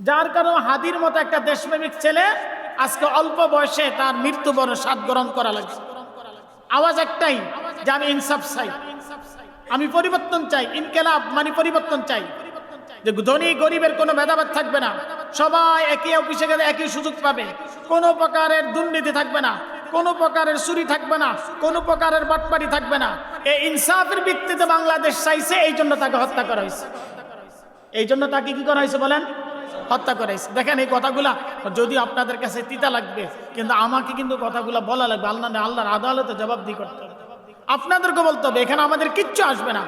যার কারণে হাদির মতো একটা দেশপ্রেমিক ছেলে আজকে অল্প বয়সে তার মৃত্যু বড় স্বাদ গ্রহণ করা লাগছে। আওয়াজ একটাই, যে আমি ইনসাফ চাই। আমি পরিবর্তন চাই, ইনকেলাব মানে পরিবর্তন চাই। যে ধনী গরিবের কোনো ভেদাভেদ থাকবে না। সবাই একই অফিসে গেলে একই সুযোগ পাবে। কোনো প্রকারের দুর্নীতি থাকবে না। কোনো প্রকারের চুরি থাকবে না। কোনো প্রকারের বাটপারি থাকবে না। এই ইনসাফের ভিত্তিতে বাংলাদেশ চাইছে, এই জন্য তাকে হত্যা করা হয়েছে। এই জন্য তাকে কি করা হয়েছে বলেন? হত্যা করা হয়েছে দেখেন এই কথাগুলা যদি আপনাদের কাছে তিতা লাগবে, কিন্তু আমাকে কিন্তু কথাগুলা বলা লাগবে। আল্লাহ আল্লাহর আদালতে জবাবদি করতে হবে। আপনাদেরকে বলতে হবে, এখানে আমাদের কিচ্ছু আসবে না।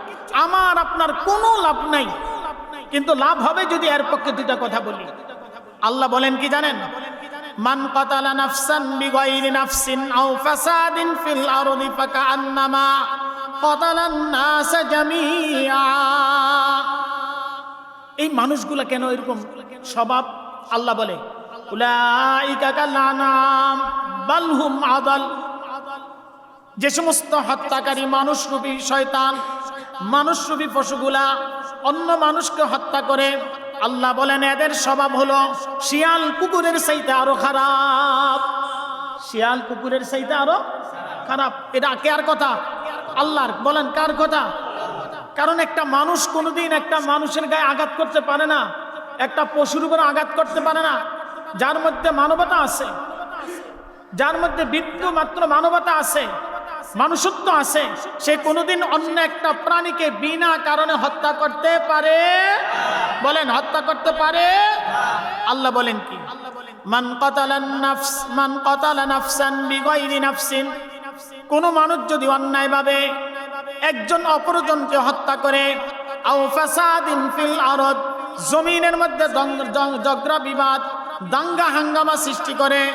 আমার, আপনার কোনো লাভ নাই। কিন্তু লাভ হবে যদি এর পক্ষে দুটা কথা বলি। আল্লাহ বলেন কি জানেন? মান কাতালা নাফসান বিগাইরি নাফসিন আও ফাসাদিন ফিল আরদি ফাকান্নামা কাতালান নাস জামিআ। এই মানুষগুলা কেন এরকম স্বভাব আল্লাহ বলে বালহুম আদাল। যে সমস্ত হত্যাকারী মানুষরূপী শয়তান মানুষরূপী পশুগুলা, অন্য মানুষকে হত্যা করে, আল্লাহ বলেন, এদের স্বভাব হলো শিয়াল কুকুরের চাইতে আরও খারাপ। শিয়াল কুকুরের চাইতে আরও খারাপ। এটা কে আর কথা? আল্লাহর। বলেন, কার কথা? কারণ একটা মানুষ কোনোদিন একটা মানুষের গায়ে আঘাত করতে পারে না। একটা পশুর উপর আঘাত করতে পারে না। যার মধ্যে মানবতা আছে। যার মধ্যে বিন্দু মাত্র মানবতা আছে মানুষত্ব আছে, সে কোনোদিন অন্য একটা প্রাণীকে বিনা কারণে হত্যা করতে পারে? বলেন, হত্যা করতে পারে? আল্লাহ বলেন কি? মান নাফস, মান নাফসান নাফসিন। কোন মানুষ যদি অন্যায়ভাবে একজন অপরজনকে হত্যা করে, আও ফিল আরদ জমিনের মধ্যে দং- জং- ঝগড়া বিবাদ, দাঙ্গা হাঙ্গামা সৃষ্টি করে।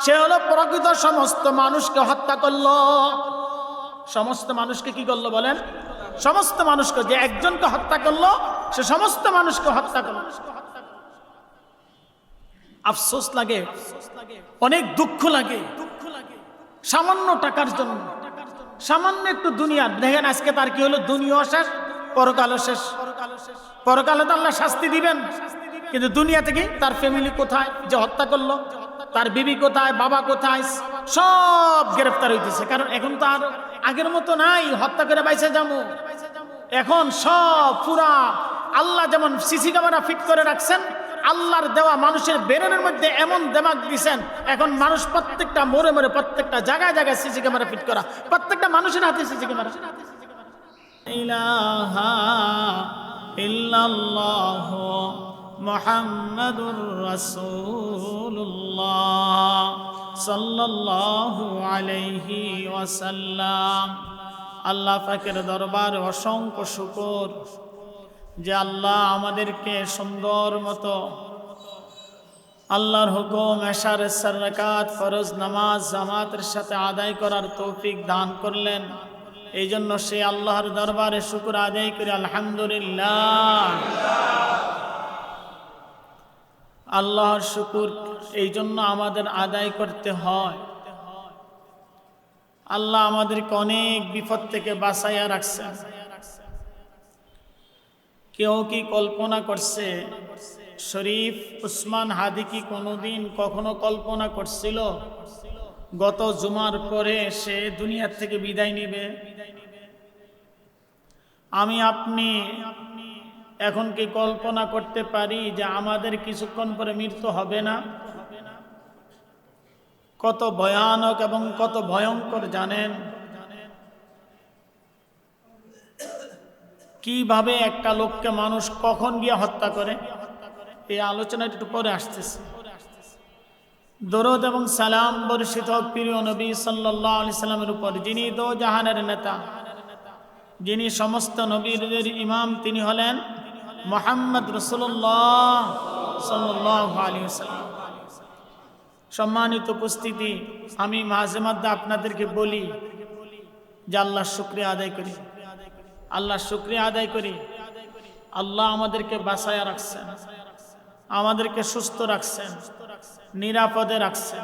সে হলো প্রকৃত সমস্ত মানুষকে হত্যা করল। সমস্ত মানুষকে কি করল বলেন? সমস্ত মানুষকে, যে একজনকে হত্যা করল, সে সমস্ত মানুষকে হত্যা করল। আফসোস লাগে, অনেক দুঃখ লাগে দুঃখ লাগে, সামান্য টাকার জন্য। সামান্য একটু দুনিয়া। দেখেন আজকে তার কি হলো? দুনিয়া শেষ, পরকালও শেষ। পরকালে তো আল্লাহ শাস্তি দিবেন। কিন্তু দুনিয়া থেকে তার ফ্যামিলি কোথায়? যে হত্যা করল। তার বিবি কোথায়? বাবা কোথায়? সব গ্রেফতার হইতেছে। কারণ এখন তো আর আগের মতো নাই। হত্যা করে বাইসে যাব। এখন সব পুরা আল্লাহ যেমন সিসি ক্যামেরা ফিট করে রাখছেন আল্লাহর দেওয়া মানুষের বেরোনের মধ্যে এমন দেমাগ দিছেন, এখন মানুষ প্রত্যেকটা মোড়ে মোড়ে, প্রত্যেকটা জায়গায় জায়গায় সিসি ক্যামেরা ফিট করা। প্রত্যেকটা মানুষের হাতে সিসি ক্যামেরা। আলাইহি ওয়াসাল্লাম। আল্লাহ পাকের দরবারে অসংখ্য শুকর। যে আল্লাহ আমাদেরকে সুন্দর মতো আল্লাহর হুকুম, এশার সারকাত ফরজ নামাজ, জামাতের সাথে আদায় করার তৌফিক দান করলেন। এই জন্য সে আল্লাহর দরবারে শুকুর আদায় করি আলহামদুলিল্লাহ। আল্লাহর শুকুর এই জন্য আমাদের আদায় করতে হয়। আল্লাহ আমাদেরকে অনেক বিপদ থেকে বাঁচাইয়া রাখছেন। কেউ কি কল্পনা করছে? শরীফ উসমান হাদি কি কোনোদিন কখনো কল্পনা করছিল? গত জুমার পরে সে দুনিয়ার থেকে বিদায় নিবে? আমি আপনি এখন কি কল্পনা করতে পারি যে আমাদের কিছুক্ষণ পরে মৃত্যু হবে না? কত ভয়ানক এবং কত ভয়ঙ্কর জানেন? কীভাবে একটা লোককে মানুষ কখন গিয়ে হত্যা করে? এই আলোচনাটা একটু পরে আসতেছে। দরদ এবং সালাম বর্ষিত প্রিয় নবী সাল্লাহ আলি সাল্লামের উপর, যিনি দো জাহানের নেতা, যিনি সমস্ত নবীদের ইমাম, তিনি হলেন মোহাম্মদ রসুল্লাহ সাল্লাহ আলী সাল্লাম। সম্মানিত উপস্থিতি, আমি মাঝে মধ্যে আপনাদেরকে বলি যে আল্লাহ শুক্রিয়া আদায় করি। আল্লাহ শুক্রিয়া আদায় করি। আল্লাহ আমাদেরকে বাসায়া রাখছেন। আমাদেরকে সুস্থ রাখছেন। নিরাপদে রাখছেন।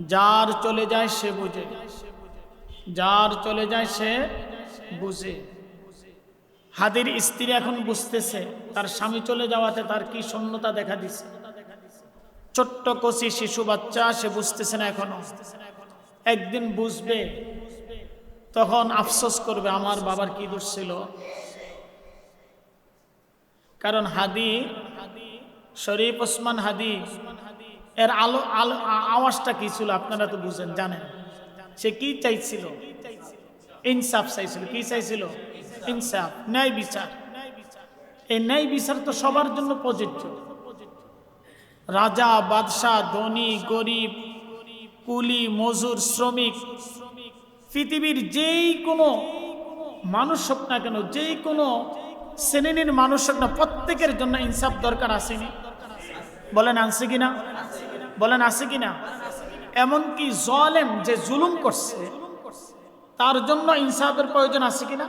যার চলে যায় সে বুঝে। যার চলে যায় সে বুঝে। হাদির স্ত্রী এখন বুঝতেছে, তার স্বামী চলে যাওয়াতে তার কি শূন্যতা দেখা দিছে। ছোট্ট কচি শিশু বাচ্চা, সে বুঝতেছে না এখনও। একদিন বুঝবে তখন আফসোস করবে, আমার বাবার কি দোষ ছিল? কারণ হাদি, শরীফ ওসমান হাদি, এর আলো আলো, আওয়াজটা কি ছিল আপনারা তো বুঝেন, জানেন। সে কি চাইছিল? ইনসাফ চাইছিল। কি চাইছিল? ইনসাফ, ন্যায় বিচার। এই ন্যায় বিচার তো সবার জন্য প্রযোজ্য। রাজা, বাদশাহ, ধনী, গরিব, কুলি, মজুর, শ্রমিক পৃথিবীর যেই কোনো মানুষ হোক না কেন, যেই কোনো শ্রেণির মানুষ হোক না, প্রত্যেকের জন্য ইনসাফ দরকার আসেনি বলেন আনছে কিনা? বলেন, আছে কিনা? এমনকি জলেম যে জুলুম করছে, তার জন্য ইনসাফের প্রয়োজন আছে কিনা?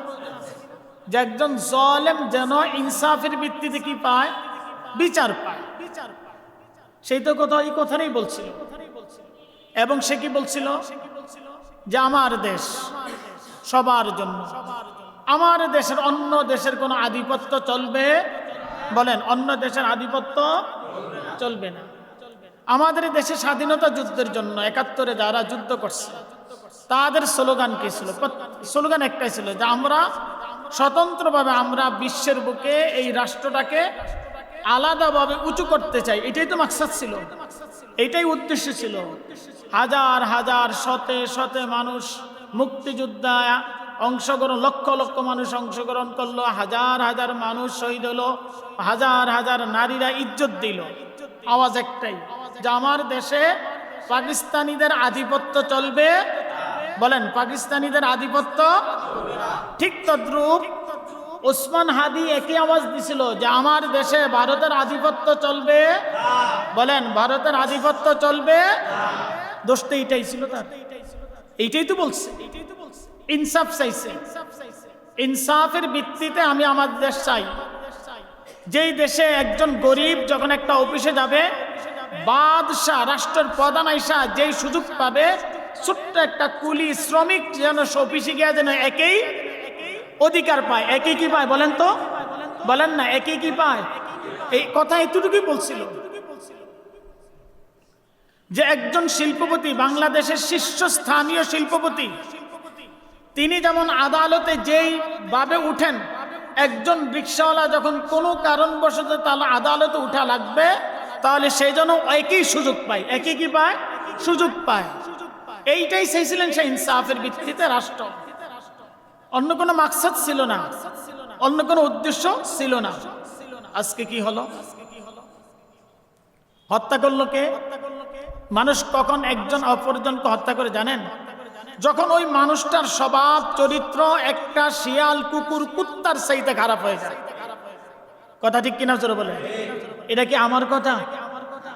যে একজন জলেম যেন ইনসাফের ভিত্তিতে কি পায়? বিচার পায়। বিচার পায় সেই তো কথা এই কথাটাই বলছিল। এবং সে কি বলছিল? যে আমার দেশ, সবার জন্য। আমার দেশের অন্য দেশের কোনো আধিপত্য চলবে? বলেন, অন্য দেশের আধিপত্য চলবে না। আমাদের দেশে স্বাধীনতা যুদ্ধের জন্য একাত্তরে যারা যুদ্ধ করছে, তাদের স্লোগান কি ছিল? স্লোগান একটাই ছিল যে আমরা স্বতন্ত্রভাবে আমরা বিশ্বের বুকে এই রাষ্ট্রটাকে আলাদাভাবে উঁচু করতে চাই। এটাই তো মাকসাদ ছিল। এটাই উদ্দেশ্য ছিল। হাজার হাজার, শতে শতে মানুষ মুক্তিযোদ্ধা অংশগ্রহণ, লক্ষ লক্ষ মানুষ অংশগ্রহণ করল, হাজার হাজার মানুষ শহীদ হলো, হাজার হাজার নারীরা ইজ্জত দিল। আওয়াজ একটাই, যে আমার দেশে পাকিস্তানিদের আধিপত্য চলবে। বলেন, পাকিস্তানিদের আধিপত্য ঠিক তদ্রূপ ওসমান হাদি একই আওয়াজ দিছিল যে আমার দেশে ভারতের আধিপত্য চলবে? বলেন, ভারতের আধিপত্য চলবে? দোষটা এইটাই ছিল তার। এইটাই তো বলছে। ইনসাফ চাইছে। ইনসাফের ভিত্তিতে আমি আমার দেশ চাই। যেই দেশে একজন গরিব যখন একটা অফিসে যাবে, বাদশাহ, রাষ্ট্রের প্রধান আইসা যেই সুযোগ পাবে, ছোট্ট একটা কুলি শ্রমিক যেন অফিসে গিয়ে যেন একই অধিকার পায়। একই কি পায় বলেন তো? বলেন না একই কি পায়? এই কথা এতটুকুই বলছিল। যে একজন শিল্পপতি, বাংলাদেশের শীর্ষস্থানীয় শিল্পপতি, তিনি যেমন আদালতে যেই ভাবে উঠেন, একজন রিক্সাওয়ালা যখন কোনো কারণবশত তাহলে আদালতে উঠা লাগবে, তাহলে সেই জন্য একই সুযোগ পায়। একই কি পায়? সুযোগ পায়। এইটাই চাইছিলেন সে ইনসাফের ভিত্তিতে রাষ্ট্র। অন্য কোনো মাকসাদ ছিল না। অন্য কোনো উদ্দেশ্য ছিল না। আজকে কি হলো? হত্যা করল কে? মানুষ কখন একজন অপরজনকে হত্যা করে জানেন? যখন ওই মানুষটার স্বভাব, চরিত্র একটা শিয়াল, কুকুর, কুত্তার চাইতে খারাপ হয়ে যায়। কথা ঠিক কিনা জোরে বলে এটা কি আমার কথা?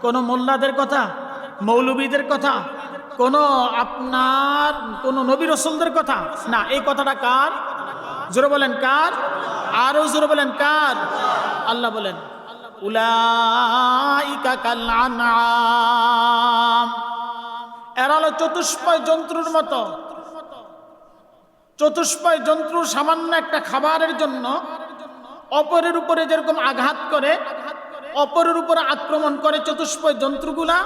কোন মোল্লাদের কথা? মৌলবীদের কথা? কোন আপনার, কোন নবী রসুলদের কথা? না, এই কথাটা কার? জোরে বলেন, কার? আরও জোরে বলেন, কার? আল্লাহ বলেন, উলাইকা কাল আনআম। এরা হলো চতুষ্পয় জন্তুর মতো। চতুষ্পয় জন্তু সামান্য একটা খাবারের জন্য অপরের উপরে যেরকম আঘাত করে, অপরের উপরে আক্রমণ করে চতুষ্পয় জন্তুগুলা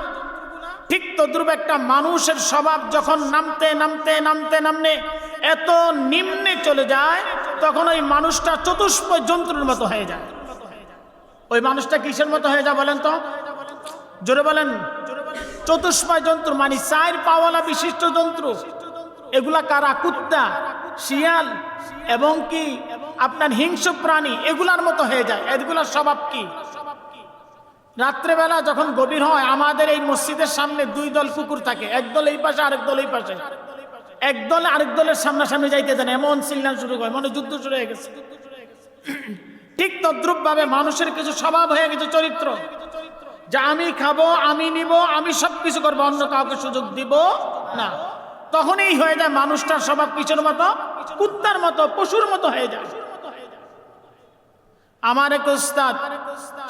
ঠিক তদ্রুপ একটা মানুষের স্বভাব যখন নামতে নামতে নামতে, নামনে এত নিম্নে চলে যায়, তখন ওই মানুষটা চতুষ্পয় জন্তুর মতো হয়ে যায়। ওই মানুষটা কিসের মতো হয়ে যায় বলেন তো? জোরে বলেন। চতুষ্পয় যন্ত্র মানে চার পাওয়ালা বিশিষ্ট যন্ত্র এগুলা কারা? কুত্তা, শিয়াল এবং কি? আপনার হিংস্র প্রাণী। এগুলার মতো হয়ে যায়। এগুলার স্বভাব কি? রাত্রেবেলা যখন গভীর হয়, আমাদের এই মসজিদের সামনে দুই দল কুকুর থাকে। একদল এই পাশে, আরেক দল এই পাশে। এক দল আরেক দলের সামনাসামনি যাইতে দেন এমন সিগন্যাল শুরু হয়, মনে যুদ্ধ শুরু হয়ে গেছে। ঠিক তদ্রুপ ভাবে মানুষের কিছু স্বভাব হয়ে গেছে চরিত্র। যে আমি খাব, আমি নিব, আমি সব কিছু করব, অন্য কাউকে সুযোগ দিব না। তখনই হয়ে যায় মানুষটার স্বভাব পিছনের মতো, কুত্তার মতো, পশুর মতো হয়ে যায়। আমার এক উস্তাদ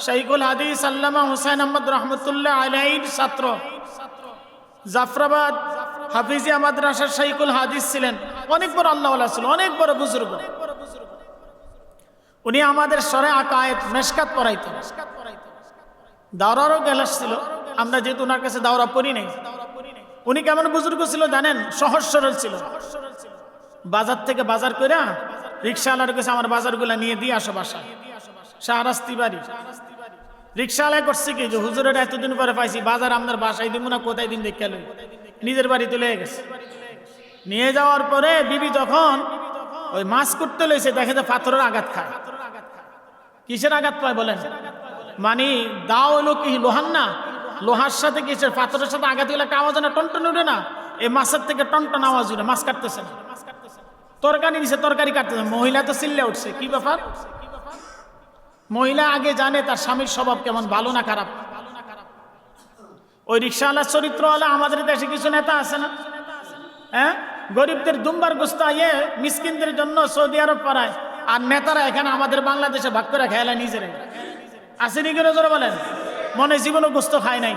শাইকুল হাদিস আল্লামা হুসাইন আহমদ রহমতুল্লাহ আলাইর ছাত্র, জাফরাবাদ হাফিজিয়া মাদ্রাসার শাইকুল হাদিস ছিলেন। অনেক বড় আল্লাহ ছিল, অনেক বড় বুজুর্গ। উনি আমাদের সরে আকায়েত মেশকাত পড়াইতেন। দাওরারও গেলাস ছিল, আমরা যেহেতু ওনার কাছে দাওরা পড়ি নাই। উনি কেমন বুজুর্গ ছিল জানেন? সহজ সরল ছিল। বাজার থেকে বাজার করে রিক্সাওয়ালার কাছে আমার বাজারগুলো নিয়ে দিয়ে আসো বাসা শাহরাস্তি বাড়ি। রিক্সাওয়ালায় করছে কি যে, হুজুরের এতদিন পরে পাইছি, বাজার আপনার বাসায় দিব না, কোথায় দিন দেখে নিজের বাড়ি তুলে গেছে। নিয়ে যাওয়ার পরে বিবি যখন ওই মাছ করতে লইছে, দেখে যে পাথরের আঘাত খায়। কিসের আঘাত পায় বলেন? মানে দাও হলো কি লোহার না? লোহার সাথে কিসের পাথরের সাথে আঘাত গেলে একটা আওয়াজ না টনটন উঠে না? এই মাছের থেকে টনটন আওয়াজ উঠে মাছ কাটতেছে না। তরকারি নিছে তরকারি কাটতেছে মহিলা তো চিল্লে উঠছে, কি ব্যাপার? মহিলা আগে জানে তার স্বামীর স্বভাব কেমন, ভালো না খারাপ? ওই রিক্সাওয়ালার চরিত্রওয়ালা আমাদের দেশে কিছু নেতা আছে না? হ্যাঁ? গরিবদের দুম্বার গোস্ত ইয়ে মিসকিনদের জন্য সৌদি আরব পাড়ায়, আর নেতারা এখানে আমাদের বাংলাদেশে ভাগ করে খেয়ালা নিজেরাই আসেনি কেন জোরে বলেন? মনে জীবনে গোস্ত খায় নাই।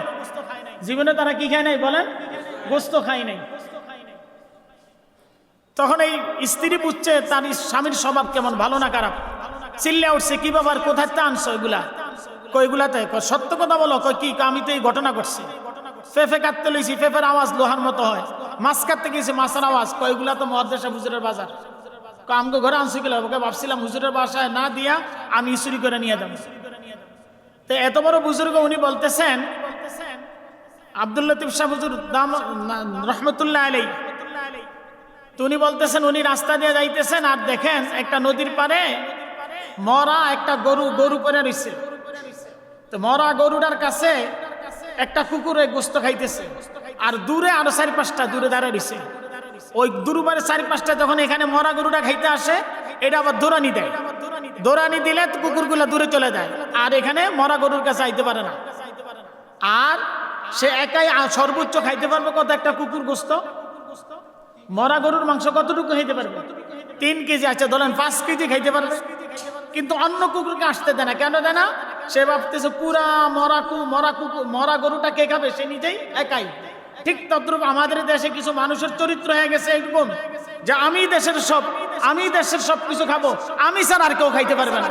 জীবনে তারা কি খায় নাই বলেন? গোস্ত খায় নাই। তখন এই স্ত্রী বুঝছে তার স্বামীর স্বভাব কেমন, ভালো না খারাপ? চিল্লে উঠছে, কি বাবার কোথায় আনছো এগুলা? কইগুলাতে সত্য কথা বলো। কই কি? আমি তো এই ঘটনা করছি ফেফে কাটতে লইছি, ফেফের আওয়াজ লোহার মতো হয়। মাছ কাটতে গেছি, মাছের আওয়াজ। কইগুলা তো মহাদেশা হুজুরের বাজার। আমাকে ঘরে আনছি গেল ওকে ভাবছিলাম, হুজুরের বাসায় না দিয়া আমি চুরি করে নিয়ে যাব। তো এত বড় বুজুর্গ উনি বলতেছেন, আব্দুল লতিফ শাহ হুজুর, দাম রহমতুল্লাহ আলাই তো উনি বলতেছেন, উনি রাস্তা দিয়ে যাইতেছেন আর দেখেন একটা নদীর পারে মরা একটা গরু গরু করে রইছে। তো মরা গরুটার কাছে একটা কুকুরে গোস্ত খাইতেছে। আর দূরে আরও চারি পাঁচটা দূরে দাঁড়ায় রইছে। ওই দুরুবারে চারি পাঁচটা যখন এখানে মরা গরুটা খাইতে আসে, এটা আবার দৌড়ানি দেয়। দৌড়ানি দিলে কুকুরগুলো দূরে চলে যায়। আর এখানে মরা গরুর কাছে আইতে পারে না। আর সে একাই সর্বোচ্চ খাইতে পারবে কত একটা কুকুর গোস্ত? মরা গরুর মাংস কতটুকু খাইতে পারবে? তিন কেজি। আছে ধরেন পাঁচ কেজি খাইতে পারবে। কিন্তু অন্য কুকুরকে আসতে দেয় না। কেন দেয় না? সে ভাবতেছে পুরা মরা কু মরা কুকুর মরা গরুটা কে খাবে? সে নিজেই একাই। ঠিক তদ্রুপ আমাদের দেশে কিছু মানুষের চরিত্র হয়ে গেছে এরকম যে আমি দেশের সব, আমি দেশের সব কিছু খাব। আমি স্যার আর কেউ খাইতে পারবে না।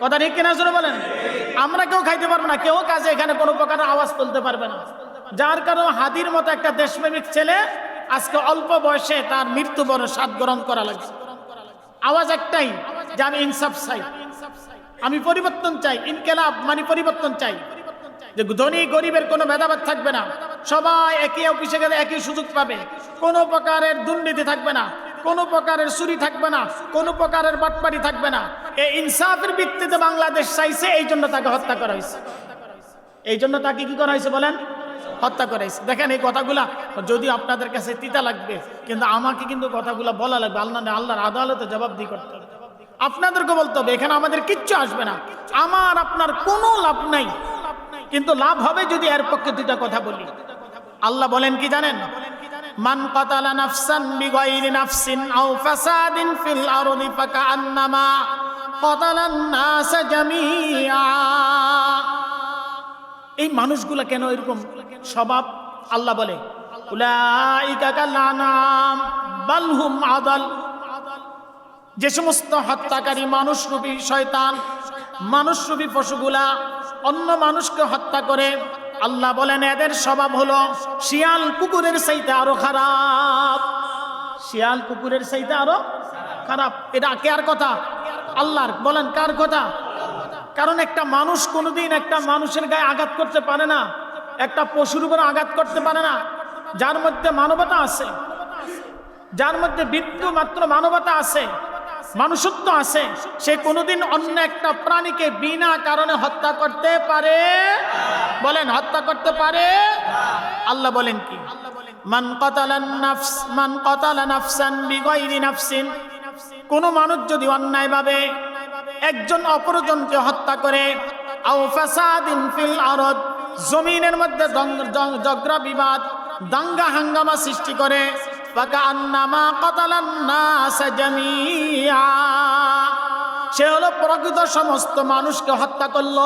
কথা ঠিক কিনা জোরে বলেন? আমরা কেউ খাইতে পারব না। কেউ কাজে এখানে কোনো প্রকার আওয়াজ তুলতে পারবে না। যার কারণে হাদির মতো একটা দেশপ্রেমিক ছেলে আজকে অল্প বয়সে তার মৃত্যু বড় স্বাদ গ্রহণ করা লাগছে। আওয়াজ একটাই আমি ইনসাফ চাই। আমি পরিবর্তন চাই, ইনকেলাব মানে পরিবর্তন চাই। যে ধনী গরিবের কোনো ভেদাভেদ থাকবে না। সবাই একই অফিসে গেলে একই সুযোগ পাবে। কোনো প্রকারের দুর্নীতি থাকবে না। কোনো প্রকারের চুরি থাকবে না। কোনো প্রকারের বাটপাড়ি থাকবে না। এই ইনসাফের ভিত্তিতে বাংলাদেশ চাইছে, এই জন্য তাকে হত্যা করা হয়েছে। এই জন্য তাকে কি করা হয়েছে বলেন? হত্যা করা হয়েছে। দেখেন এই কথাগুলা যদি আপনাদের কাছে তিতা লাগবে, কিন্তু আমাকে কিন্তু কথাগুলা বলা লাগবে। আল্লাহ আল্লাহর আদালতে জবাব জবাবদি করতে আপনাদেরকে বলতে হবে, এখানে আমাদের কিচ্ছু আসবে না। আমার, আপনার কোনো লাভ নাই। কিন্তু লাভ হবে যদি এর পক্ষে দুইটা কথা বলি। আল্লাহ বলেন কি জানেন? মান কাতালা নাফসান বিগাইরি নাফসিন আও ফাসাদিন ফিল আরদি ফাকান্নামা কাতালান নাস জামিআ। এই মানুষগুলা কেন এরকম স্বভাব? আল্লাহ বলে, উলাইকা কালানাম বালহুম আদাল। যে সমস্ত হত্যাকারী মানুষরূপী শয়তান মানুষরূপী পশুগুলা, অন্য মানুষকে হত্যা করে, আল্লাহ বলেন, এদের স্বভাব হলো শিয়াল কুকুরের চাইতে আরও খারাপ। শিয়াল কুকুরের চাইতে আরও খারাপ। এটা কে আর কথা? আল্লাহর। বলেন, কার কথা? কারণ একটা মানুষ কোনোদিন একটা মানুষের গায়ে আঘাত করতে পারে না। একটা পশুর উপর আঘাত করতে পারে না। যার মধ্যে মানবতা আছে। যার মধ্যে বিন্দু মাত্র মানবতা আছে। মানুষত্ব আছে। সে কোনোদিন অন্য একটা প্রাণীকে বিনা কারণে হত্যা করতে পারে? বলেন, হত্যা করতে পারে? আল্লাহ বলেন কি? মান কতালান নাফস, মান কতালা নাফসান বিগয়রি নাফসিন। কোন মানুষ যদি অন্যায়ভাবে একজন অপরজনকে হত্যা করে, আও ফাসাদিন ফিল আরদ, জমিনের মধ্যে দং- বিবাদ, দাঙ্গা হাঙ্গামা সৃষ্টি করে সে হলো প্রকৃত সমস্ত মানুষকে হত্যা করল।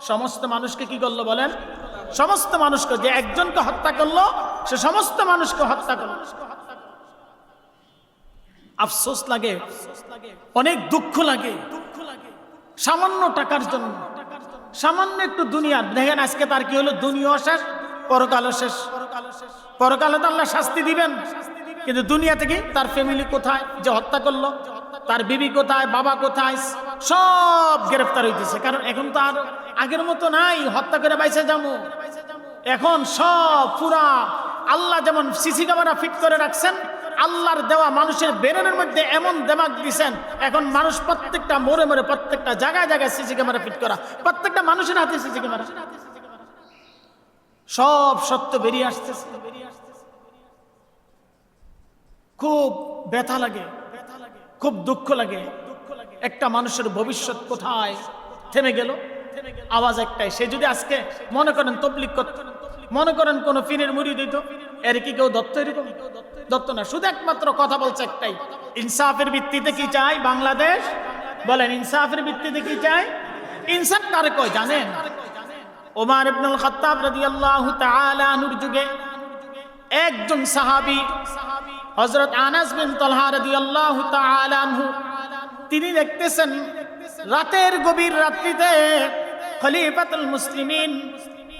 সমস্ত মানুষকে কি করল বলেন? সমস্ত মানুষকে, যে একজনকে হত্যা করল, সে সমস্ত মানুষকে হত্যা করল। আফসোস লাগে, অনেক দুঃখ লাগে, সামান্য টাকার জন্য। সামান্য একটু দুনিয়া। দেখেন আজকে তার কি হলো? দুনিয়া শেষ পরকালও শেষ। পরকালে তো আল্লাহ শাস্তি দিবেন। কিন্তু দুনিয়া থেকে তার ফ্যামিলি কোথায়? যে হত্যা করল। তার বিবি কোথায়? বাবা কোথায়? সব গ্রেফতার হইতেছে। কারণ এখন তো আর আগের মতো নাই। হত্যা করে বাইসে যাব এখন সব পুরা আল্লাহ যেমন সিসি ক্যামেরা ফিট করে রাখছেন, আল্লাহর দেওয়া মানুষের বেরোনের মধ্যে এমন দেমাগ দিছেন, এখন মানুষ প্রত্যেকটা মোড়ে মোড়ে, প্রত্যেকটা জায়গায় জায়গায় সিসি ক্যামেরা ফিট করা। প্রত্যেকটা মানুষের হাতে সিসি ক্যামেরা। সব সত্য বেরিয়ে আসতেছে। খুব ব্যথা লাগে, খুব দুঃখ লাগে। একটা মানুষের ভবিষ্যৎ কোথায় থেমে গেল? আওয়াজ একটাই, সে যদি আজকে মনে করেন তবলিক মনে করেন কোন ফিনের মুড়ি দিত, এর কি কেউ দত্ত এরকম? দত্ত না, শুধু একমাত্র কথা বলছে একটাই, ইনসাফের ভিত্তিতে কি চাই বাংলাদেশ? বলেন, ইনসাফের ভিত্তিতে কি চাই ইনসাফ কারে কয় জানেন? ওমর ইবনুল খাত্তাব রাদিয়াল্লাহু তাআলা আনহুর যুগে একজন সাহাবী হযরত আনাস বিন তালহা রাদিয়াল্লাহু তাআলা আনহু, তিনি দেখতেছেন রাতের গভীর রাত্রিতে খলিফাতুল মুসলিমিন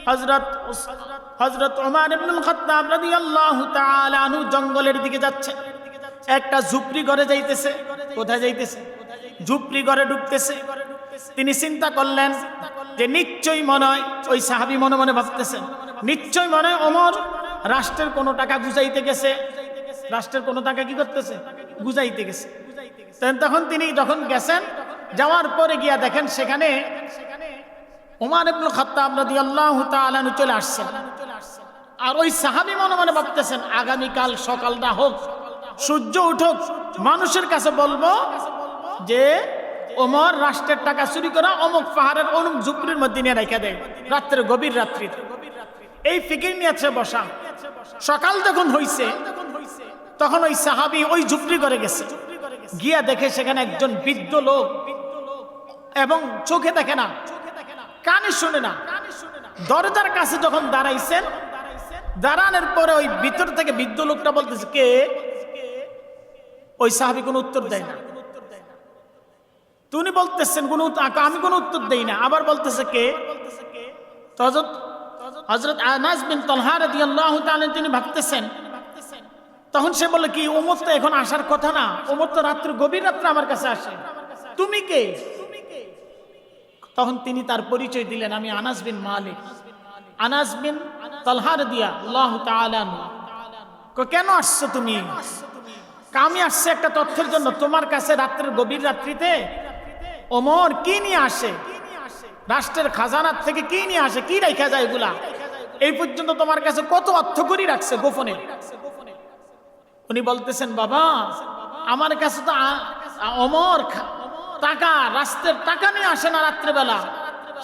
হযরত হযরত ওমর ইবনুল খাত্তাব রাদিয়াল্লাহু তাআলা আনহু জঙ্গলের দিকে যাচ্ছে। একটা ঝুপড়ি ঘরে যাইতেছে। কোথায় যাইতেছে? ঝুপড়ি ঘরে ঢুকতেছে। তিনি চিন্তা করলেন যে নিশ্চয়ই মনে হয়, ওই সাহাবি মনে মনে ভাবতেছেন, নিশ্চয়ই মনে হয় অমর রাষ্ট্রের কোনো টাকা গুজাইতে গেছে। রাষ্ট্রের কোনো টাকা কি করতেছে? গুজাইতে গেছে। তখন তিনি যখন গেছেন, যাওয়ার পরে গিয়া দেখেন সেখানে ওমার ইবনুল খাত্তাব রাদিয়াল্লাহু তাআলা আনহু চলে আসছেন। আর ওই সাহাবি মনে মনে ভাবতেছেন, আগামীকাল সকালটা হোক, সূর্য উঠুক, মানুষের কাছে বলব যে ওমর রাষ্ট্রের টাকা চুরি করা অমুক পাহাড়ের অমুক ঝুপড়ির মধ্যে নিয়ে রেখে দেয়। রাত্রের গভীর রাত্রিতে এই ফিকির নিয়েছে বসা। সকাল যখন হইছে, তখন ওই সাহাবি ওই ঝুপড়ি করে গেছে। গিয়া দেখে সেখানে একজন বৃদ্ধ লোক এবং চোখে দেখে না, কানে শুনে না। দরজার কাছে যখন দাঁড়াইছেন, দাঁড়ানোর পরে ওই ভিতর থেকে বৃদ্ধ লোকটা বলতেছে, কে? ওই সাহাবি কোনো উত্তর দেয় না। তুমি বলতেছেন কোন আমি কোনো উত্তর দেই না। আবার বলতেছে কে? তো হযরত হযরত বিন তালহা রাদিয়াল্লাহু তাআলা তিনি ভাবতেছেন তখন সে বলে কি ওমর তো এখন আসার কথা না ওমর তো রাত্রে গভীর রাত্রে আমার কাছে আসে। তুমি কে? তখন তিনি তার পরিচয় দিলেন আমি আনাস বিন মালিক। আনাস বিন তালহার দিয়া আল্লাহ কেন আসছো তুমি? কয়, আমি আসছে একটা তথ্যের জন্য। তোমার কাছে রাত্রের গভীর রাত্রিতে ওমর কি নিয়ে আসে? রাষ্ট্রের খাজানার থেকে কি নিয়ে আসে? কি রেখা যায় এগুলা? এই পর্যন্ত তোমার কাছে কত অর্থ করি রাখছে গোপনে? উনি বলতেছেন, বাবা, আমার কাছে তো অমর টাকা রাস্তার টাকা নিয়ে আসে না রাত্রেবেলা।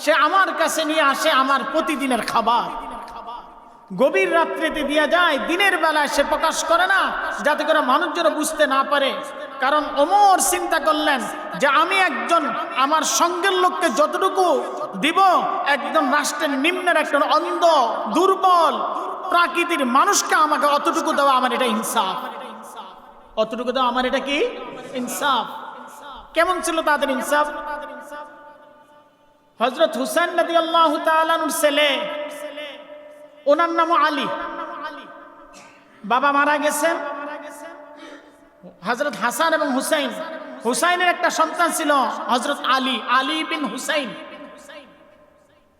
সে আমার কাছে নিয়ে আসে আমার প্রতিদিনের খাবার। গভীর রাত্রিতে দিয়া যায়, দিনের বেলায় সে প্রকাশ করে না, যাতে করে মানুষজন বুঝতে না পারে কারণ অমর চিন্তা করলেন যে আমি একজন আমার সঙ্গের লোককে যতটুকু দিব, একদম রাষ্ট্রের নিম্নের একজন অন্ধ, দুর্বল, প্রাকৃতির মানুষকে আমাকে অতটুকু দেওয়া আমার এটা ইনসাফ। অতটুকু দেওয়া আমার এটা কি? ইনসাফ। কেমন ছিল তাদের ইনসাফ? হজরত হুসেন নদী আল্লাহ ছেলে, ওনার নাম আলী। বাবা মারা গেছেন। হজরত হাসান এবং হুসাইন। হুসাইনের একটা সন্তান ছিল হজরত আলী আলী বিন হুসাইন।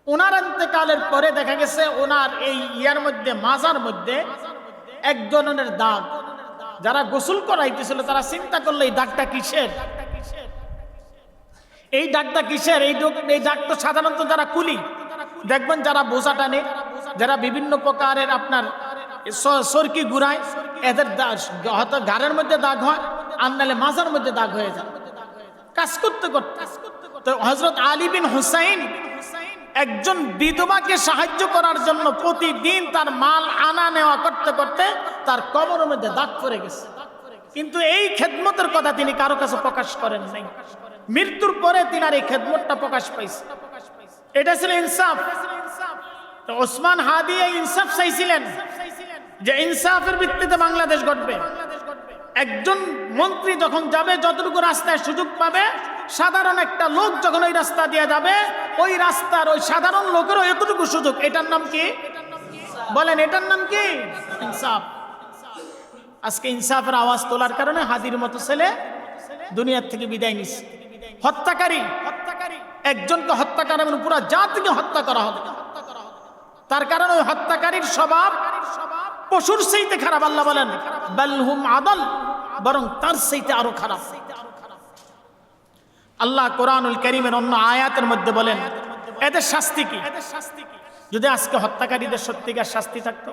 ওনার অন্তকালের পরে দেখা গেছে ওনার এই ইয়ার মধ্যে, মাজার মধ্যে এক ধরনের দাগ। যারা গোসল করাইতেছিল, তারা চিন্তা করল, এই দাগটা কিসের? এই দাগটা কিসের? এই এই দাগ তো সাধারণত যারা কুলি। দেখবেন যারা বোঝা টানে, যারা বিভিন্ন প্রকারের আপনার সরকি গুড়ায় এদের হয়তো মধ্যে দাগ হয়, আর নাহলে মাজার মধ্যে দাগ হয়ে যায়। কাজ করতে করতে। তো হজরত আলী বিন হুসাইন একজন বিধবাকে সাহায্য করার জন্য প্রতিদিন তার মাল আনা নেওয়া করতে করতে তার কবরের মধ্যে দাগ পড়ে গেছে। কিন্তু এই খেদমতের কথা তিনি কারও কাছে প্রকাশ করেন নাই। মৃত্যুর পরে তিনি আর এই খেদমতটা প্রকাশ পাইছে। এটা ছিল ইনসাফ। তো ওসমান হাদি এই ইনসাফ চাইছিলেন। যে ইনসাফের ভিত্তিতে বাংলাদেশ ঘটবে একজন মন্ত্রী যখন যাবে, যতটুকু রাস্তায় সুযোগ পাবে, সাধারণ একটা লোক যখন ওই রাস্তা দিয়ে যাবে, ওই রাস্তার ওই সাধারণ লোকেরও এতটুকু সুযোগ। এটার নাম কি? বলেন, এটার নাম কি? ইনসাফ। আজকে ইনসাফের আওয়াজ তোলার কারণে হাদির মতো ছেলে দুনিয়ার থেকে বিদায় নিচ্ছে হত্যাকারী। হত্যাকারী একজনকে হত্যা করা মানে পুরো জাতিকে হত্যা করা হবে। তার কারণে ওই হত্যাকারীর স্বভাব পশুর সেইতে খারাপ, আল্লাহ বলেন বালহুম আদল, বরং তার সেইতে আরও খারাপ। আল্লাহ কোরআনুল করিমের অন্য আয়াতের মধ্যে বলেন, এদের শাস্তি কি? যদি আজকে হত্যাকারীদের সত্যিকার শাস্তি থাকতো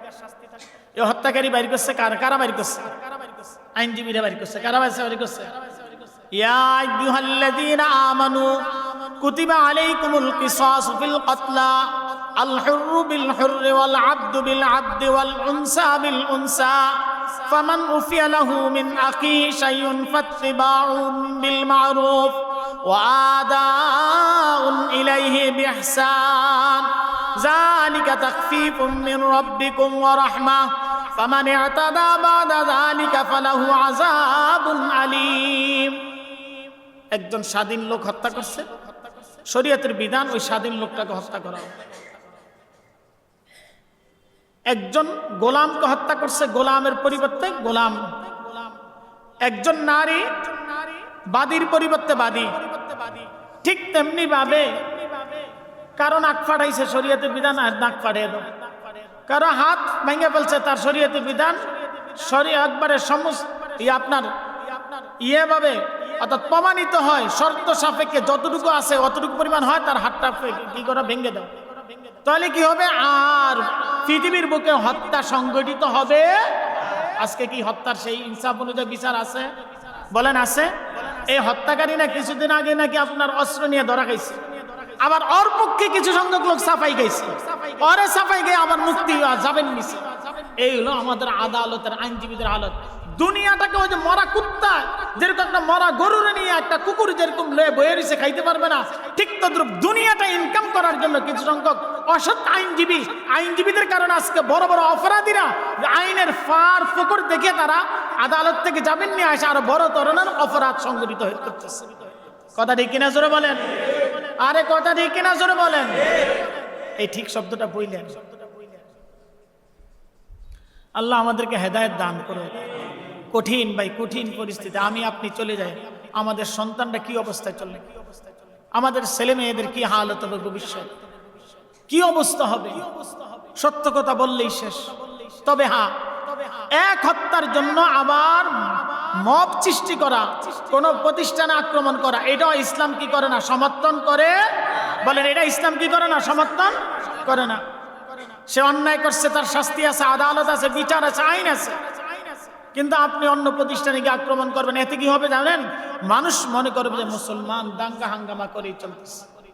এই হত্যাকারী বাইর করছে কার? কারা বাইর করছে? আইনজীবীরা বাইর করছে। কারা বাইর করছে? ইয়া আইয়ুহাল্লাযীনা আমানু, কুতিবা আলাইকুমুল কিসাস ফিল কতলা الحر بالحر والعبد بالعبد والأنثى بالأنثى فمن أفي له من أخيه شيء فاتباع بالمعروف وآداء إليه بإحسان ذلك تخفيف من ربكم ورحمة فمن اعتدى بعد ذلك فله عذاب أليم একজন স্বাধীন লোক হত্যা করছে শরীয়তের বিধান ওই স্বাধীন লোকটাকে হত্যা করা হবে। একজন গোলামকে হত্যা করছে, গোলামের পরিবর্তে গোলাম। একজন নারী বাদীর পরিবর্তে বাদী। ঠিক তেমনি ভাবে কারও নাক ফাটাইছে শরীয়তের বিধান, আর নাক ফাটিয়ে কারও হাত ভেঙে ফেলছে, তার শরীয়তের বিধান। শরী একবারে সমস্ত আপনার ইয়ে ভাবে অর্থাৎ প্রমাণিত হয়, শর্ত সাপেক্ষে যতটুকু আছে, অতটুকু পরিমাণ হয়, তার হাতটা কি করে ভেঙে দাও তাহলে কি হবে? আর পৃথিবীর বুকে হত্যা সংগঠিত হবে। আজকে কি হত্যার সেই ইনসাফ অনুযায়ী বিচার আছে? বলেন আছে। এই হত্যাকারী না কিছুদিন আগে নাকি আপনার অস্ত্র নিয়ে ধরা খাইছে। আবার ওর পক্ষে কিছু সংখ্যক লোক সাফাই গাইছে ওরে সাফাই গিয়ে আবার মুক্তি যাবেন এই হলো আমাদের আদালতের আইনজীবীদের হালত। দুনিয়াটাকে ওই যে মরা কুত্তা, যেরকম একটা মরা গরুরে নিয়ে একটা কুকুর যেরকম লয়ে বয়ে রয়েছে খাইতে পারবে না, ঠিক তদ্রুপ দুনিয়াটা ইনকাম করার জন্য কিছু সংখ্যক অসৎ আইনজীবী, আইনজীবীদের কারণে আজকে বড় বড় অপরাধীরা আইনের ফার ফুকুর দেখে তারা আদালত থেকে যাবেন নিয়ে আসে, আরও বড় ধরনের অপরাধ সংগঠিত হয়ে করতেছে কথা ঠিক কিনা জোরে বলেন? আরে কথা ঠিক কিনা জোরে বলেন? এই ঠিক শব্দটা বইলেন। আল্লাহ আমাদেরকে হেদায়েত দান করে কঠিন ভাই, কঠিন পরিস্থিতি। আমি, আপনি চলে যাই। আমাদের সন্তানরা কি অবস্থায় চলবে আমাদের ছেলে মেয়েদের কি হালত হবে ভবিষ্যৎ? কি অবস্থা হবে? সত্য কথা বললেই শেষ। তবে হ্যাঁ এক হত্যার জন্য আবার মব সৃষ্টি করা, কোন প্রতিষ্ঠানে আক্রমণ করা এটাও ইসলাম কি করে না? সমর্থন করে? বলেন, এটা ইসলাম কি করে না? সমর্থন করে না। সে অন্যায় করছে, তার শাস্তি আছে, আদালত আছে, বিচার আছে, আইন আছে। কিন্তু আপনি অন্য প্রতিষ্ঠানে গিয়ে আক্রমণ করবেন, এতে কি হবে জানেন? মানুষ মনে করবে যে মুসলমান দাঙ্গা হাঙ্গামা করেই চলতেছে।